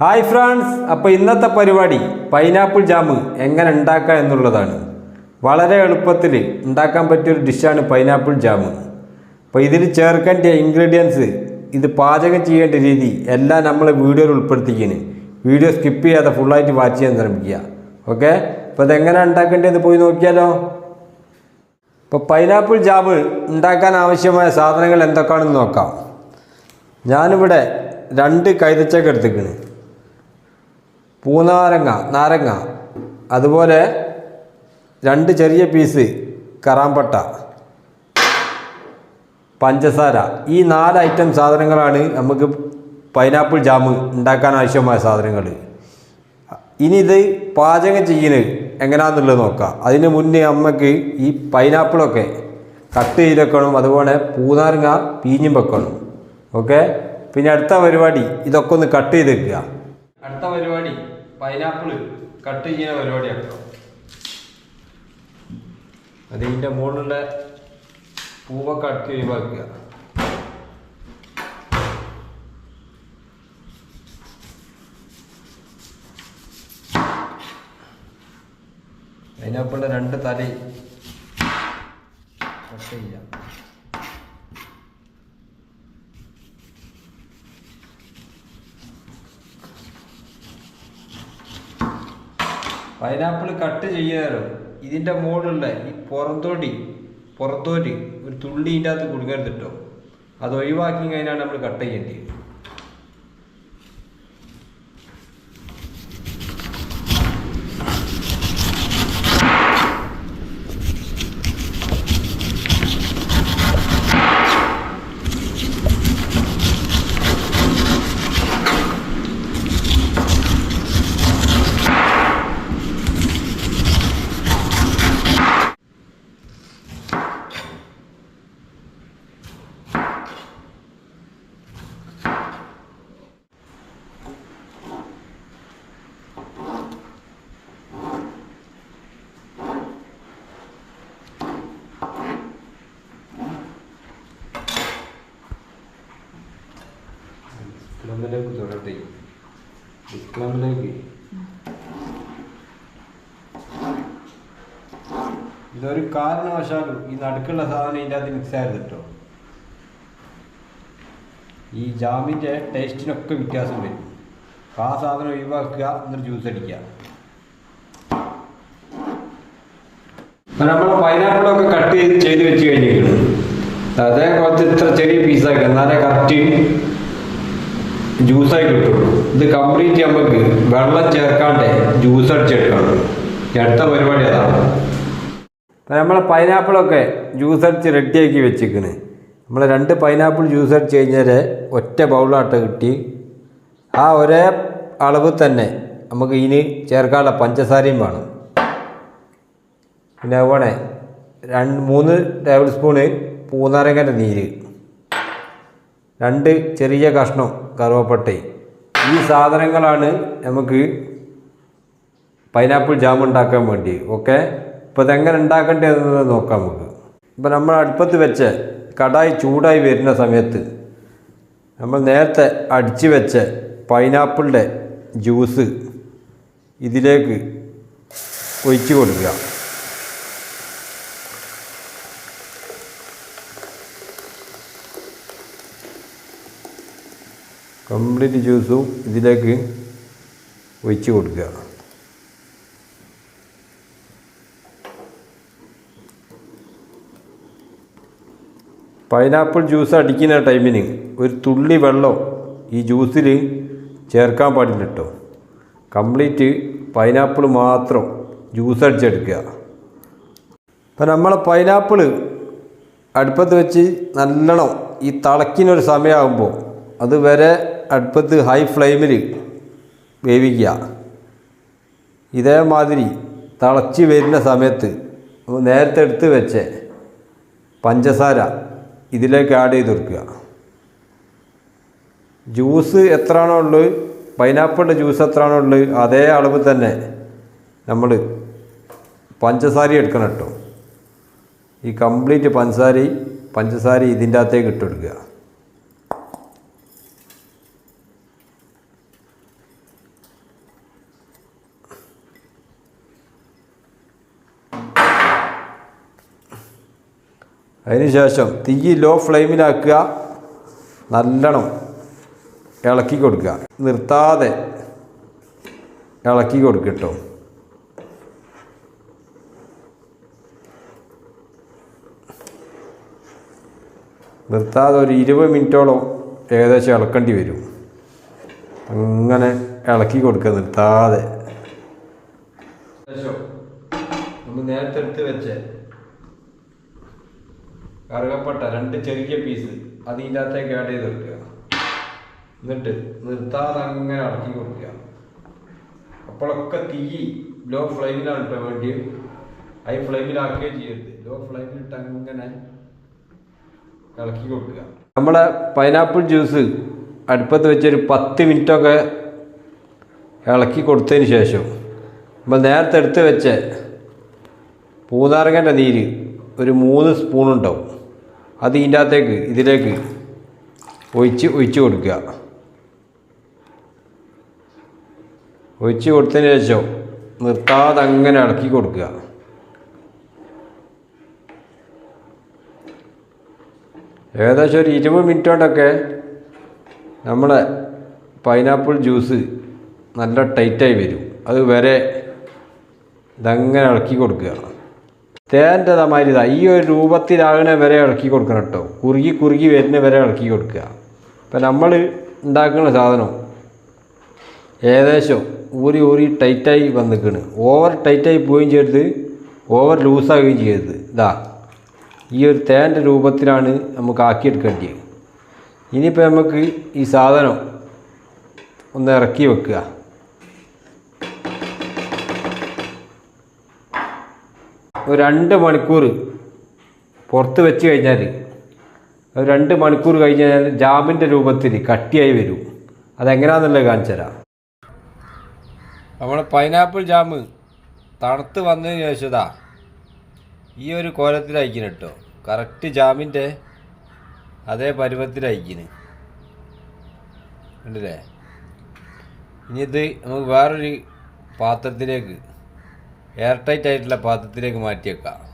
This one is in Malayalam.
ഹായ് ഫ്രണ്ട്സ് അപ്പോൾ ഇന്നത്തെ പരിപാടി പൈനാപ്പിൾ ജാമ് എങ്ങനെ ഉണ്ടാക്കുക എന്നുള്ളതാണ്. വളരെ എളുപ്പത്തിൽ ഉണ്ടാക്കാൻ പറ്റിയൊരു ഡിഷാണ് പൈനാപ്പിൾ ജാമ്. അപ്പോൾ ഇതിൽ ചേർക്കേണ്ട ഇൻഗ്രീഡിയൻസ് ഇത് പാചകം ചെയ്യേണ്ട രീതി എല്ലാം നമ്മൾ വീഡിയോയിൽ ഉൾപ്പെടുത്തിക്കുന്നു വീഡിയോ സ്കിപ്പ് ചെയ്യാതെ ഫുള്ളായിട്ട് വാച്ച് ചെയ്യാൻ ശ്രമിക്കുക. ഓക്കെ? അപ്പോൾ ഇതെങ്ങനെ ഉണ്ടാക്കേണ്ടത് പോയി നോക്കിയാലോ. ഇപ്പോൾ പൈനാപ്പിൾ ജാമ് ഉണ്ടാക്കാൻ ആവശ്യമായ സാധനങ്ങൾ എന്തൊക്കെയാണെന്ന് നോക്കാം. ഞാനിവിടെ രണ്ട് കൈതച്ചക്ക എടുത്തിക്കണ് പൂനാരങ്ങ നാരങ്ങ. അതുപോലെ രണ്ട് ചെറിയ പീസ് കറാമ്പട്ട. പഞ്ചസാര. ഈ നാല് ഐറ്റം സാധനങ്ങളാണ് നമുക്ക് പൈനാപ്പിൾ ജാമ് ഉണ്ടാക്കാൻ ആവശ്യമായ സാധനങ്ങൾ. ഇനി ഇത് പാചകം ചെയ്യുന്നത് എങ്ങനെയാണെന്നുള്ളത് നോക്കാം. അതിന് മുന്നേ അമ്മയ്ക്ക് ഈ പൈനാപ്പിളൊക്കെ കട്ട് ചെയ്ത് വെക്കണം. അതുപോലെ പൂനാരങ്ങ പീഞ്ഞും വെക്കണം. ഓക്കെ പിന്നെ അടുത്ത പരിപാടി. ഇതൊക്കെ ഒന്ന് കട്ട് ചെയ്ത് വെക്കുക. അടുത്ത പരിപാടി. പൈനാപ്പിൾ കട്ട് ചെയ്യുന്ന പരിപാടിയാണ് അതിന്റെ മുകളിലുള്ള പൂവൊക്കെ അടുത്ത് ഒഴിവാക്കുക. പൈനാപ്പിളിന്റെ രണ്ട് തലി കട്ട് ചെയ്യാം പൈനാപ്പിൾ കട്ട് ചെയ്യാനോ? ഇതിന്റെ മുകളിലുള്ള ഈ പുറത്തോടി പുറത്തോട്ട് ഒരു തുള്ളി ഇതിന്റെ അകത്ത് കൊടുക്കരുത് കേട്ടോ അത് ഒഴിവാക്കി കഴിഞ്ഞാണ് നമ്മൾ കട്ട് ചെയ്യേണ്ടത് ഇസ്ലാമിലേക്ക് തുടരട്ടെ ഇസ്ലാമിലേക്ക്. ഇതൊരു കാരണവശാലും ഈ നടുക്കുള്ള സാധനം ഇതിന്റെ അകത്ത് മിക്സ് കേട്ടോ ഈ ജാമിന്റെ ടേസ്റ്റിനൊക്കെ വ്യത്യാസം വരും. ആ സാധനം ഒഴിവാക്കുക എന്നിട്ട് ജ്യൂസ് അടിക്കുക. അപ്പം നമ്മൾ പൈനാപ്പിളൊക്കെ കട്ട് ചെയ്ത് ചെയ്ത് വെച്ച് കഴിഞ്ഞിരിക്കുന്നു. അതേ കുറച്ച് ഇത്ര ചെറിയ പീസാക്കി എന്നാലേ കറക്റ്റ് ജ്യൂസായി കിട്ടുള്ളൂ ഇത് കംപ്ലീറ്റ് നമുക്ക് വെള്ളം ചേർക്കാണ്ട് ജ്യൂസ് അടിച്ചെടുക്കണം. അടുത്ത പരിപാടി അതാണ് നമ്മൾ പൈനാപ്പിളൊക്കെ ജ്യൂസ് അടിച്ച് റെഡിയാക്കി വെച്ചിരിക്കണ്. നമ്മൾ രണ്ട് പൈനാപ്പിൾ ജ്യൂസ് അടിച്ച് കഴിഞ്ഞാൽ ഒറ്റ ബൗളാട്ട് കിട്ടി. ആ ഒരേ അളവ് തന്നെ നമുക്ക് ഇനി ചേർക്കാനുള്ള പഞ്ചസാരയും വേണം. പിന്നെ അതുപോലെ രണ്ട് മൂന്ന് ടേബിൾ സ്പൂണ് പൂനാരങ്ങന്റെ നീര്. രണ്ട് ചെറിയ കഷ്ണം കറുവപ്പട്ടയും. ഈ സാധനങ്ങളാണ് നമുക്ക് പൈനാപ്പിൾ ജാം ഉണ്ടാക്കാൻ വേണ്ടി. ഓക്കെ? ഇപ്പോൾ ഇതെങ്ങനെ ഉണ്ടാക്കേണ്ടതെന്ന് നോക്കാം നമുക്ക്. ഇപ്പോൾ നമ്മൾ അടുപ്പത്ത് വെച്ച് കടായി ചൂടായി വരുന്ന സമയത്ത് നമ്മൾ നേരത്തെ അടിച്ച് വെച്ച പൈനാപ്പിളിന്റെ ജ്യൂസ് ഇതിലേക്ക് ഒഴിച്ചു കൊടുക്കുക. കംപ്ലീറ്റ് ജ്യൂസും ഇതിലേക്ക് ഒഴിച്ച് കൊടുക്കുക. പൈനാപ്പിൾ ജ്യൂസ് അടിക്കുന്ന ടൈമിന് ഒരു തുള്ളി വെള്ളം ഈ ജ്യൂസിൽ ചേർക്കാൻ പാടില്ല കേട്ടോ കംപ്ലീറ്റ് പൈനാപ്പിൾ മാത്രം ജ്യൂസ് അടിച്ചെടുക്കുക. അപ്പം നമ്മൾ പൈനാപ്പിൾ അടുപ്പത്ത് വെച്ച് നല്ലോണം ഈ തളക്കിനൊരു സമയമാകുമ്പോൾ അതുവരെ അടുപ്പത്ത് ഹൈ ഫ്ലെയിമിൽ വേവിക്കുക. ഇതേമാതിരി തിളച്ച് വരുന്ന സമയത്ത് നേരത്തെ എടുത്ത് വെച്ച് പഞ്ചസാര ഇതിലേക്ക് ആഡ് ചെയ്ത് കൊടുക്കുക. ജ്യൂസ് എത്രയാണോ ഉള്ളത്? പൈനാപ്പിളിന്റെ ജ്യൂസ് എത്രയാണോ ഉള്ളത്? അതേ അളവ് തന്നെ നമ്മൾ പഞ്ചസാര എടുക്കണം കേട്ടോ. ഈ കംപ്ലീറ്റ് പഞ്ചസാര പഞ്ചസാര ഇതിന്റെ അകത്തേക്ക് ഇട്ട് അതിന് ശേഷം തീ ലോ ഫ്ലെയിമിലാക്കുക. നല്ലോണം ഇളക്കി കൊടുക്കുക. നിർത്താതെ ഇളക്കി കൊടുക്കട്ടോ കേട്ടോ നിർത്താതെ ഒരു ഇരുപത് മിനിറ്റോളം ഏകദേശം ഇളക്കേണ്ടി വരും. അങ്ങനെ ഇളക്കി കൊടുക്കുക നിർത്താതെ. നമ്മൾ നേരത്തെ എടുത്ത് വെച്ച്. കറുകപ്പട്ട രണ്ട് ചെറിയ പീസ് അതിന്റെ അകത്തേക്ക് ആഡ് ചെയ്ത് വെക്കുക എന്നിട്ട് നിർത്താതെ അങ്ങനെ ഇളക്കി കൊടുക്കുക. അപ്പോഴൊക്കെ തീ ലോ ഫ്ലെയിമിലാണ് കേട്ടോ വേണ്ടിയും. ഹൈ ഫ്ലെയിമിലാക്കുകയും ചെയ്യരുത്. ലോ ഫ്ലെയിമിലിട്ട് അങ്ങനെ ഇളക്കി കൊടുക്കുക. നമ്മളെ പൈനാപ്പിൾ ജ്യൂസ് അടുപ്പത്ത് വെച്ചൊരു പത്ത് മിനിറ്റൊക്കെ ഇളക്കി കൊടുത്തതിന് ശേഷം നമ്മൾ നേരത്തെ എടുത്ത് വെച്ച പൂനാരങ്ങന്റെ നീര് ഒരു മൂന്ന് സ്പൂൺ ഉണ്ടാവും. അത് ഇതിന്റെ അകത്തേക്ക് ഇതിലേക്ക് ഒഴിച്ച് ഒഴിച്ച് കൊടുക്കുക. ഒഴിച്ച് കൊടുത്തതിന് ശേഷം നിർത്താതെ അങ്ങനെ ഇളക്കി കൊടുക്കുക. ഏകദേശം ഒരു ഇരുപത് മിനിറ്റ് കൊണ്ടൊക്കെ നമ്മളെ പൈനാപ്പിൾ ജ്യൂസ് നല്ല ടൈറ്റായി വരും. അത് വരെ ഇതങ്ങനെ ഇളക്കി കൊടുക്കുക. തേന്റെ മാതിരി ഇതാ ഈ ഒരു രൂപത്തിലാകണ വരെ ഇളക്കി കൊടുക്കണം കേട്ടോ. കുറുകി കുറുകി വരുന്ന വരെ ഇളക്കി കൊടുക്കുക. അപ്പം നമ്മൾ ഉണ്ടാക്കുന്ന സാധനം ഏകദേശം ഊരി ഊരി ടൈറ്റായി വന്നിക്കണ് ഓവർ ടൈറ്റായി പോവുകയും ചെയ്യരുത്. ഓവർ ലൂസാകുകയും ചെയ്യരുത്. ഇതാ ഈ ഒരു തേന്റെ രൂപത്തിലാണ് നമുക്ക് ആക്കിയെടുക്കേണ്ടത്. ഇനിയിപ്പോൾ നമുക്ക് ഈ സാധനം ഒന്ന് ഇറക്കി വെക്കുക. ഒരു രണ്ട് മണിക്കൂർ പുറത്ത് വെച്ച് കഴിഞ്ഞാൽ ഒരു രണ്ട് മണിക്കൂർ കഴിഞ്ഞ് കഴിഞ്ഞാൽ ജാമിന്റെ രൂപത്തിൽ കട്ടിയായി വരും. അതെങ്ങനെയാണെന്നുള്ളത് കാണിച്ചു തരാം. നമ്മുടെ പൈനാപ്പിൾ ജാമ് തണുത്ത് വന്നതിന് ശേഷതാ ഈ ഒരു കോലത്തിലയക്കുന്നു കേട്ടോ. കറക്റ്റ് ജാമിന്റെ അതേ പരുവത്തിലയക്കുന്നു ഉണ്ടല്ലേ ഇനി ഇത് നമുക്ക് വേറൊരു പാത്രത്തിലേക്ക് എയർ ടൈറ്റ് ആയിട്ടുള്ള പാത്രത്തിലേക്ക് മാറ്റി വെക്കാം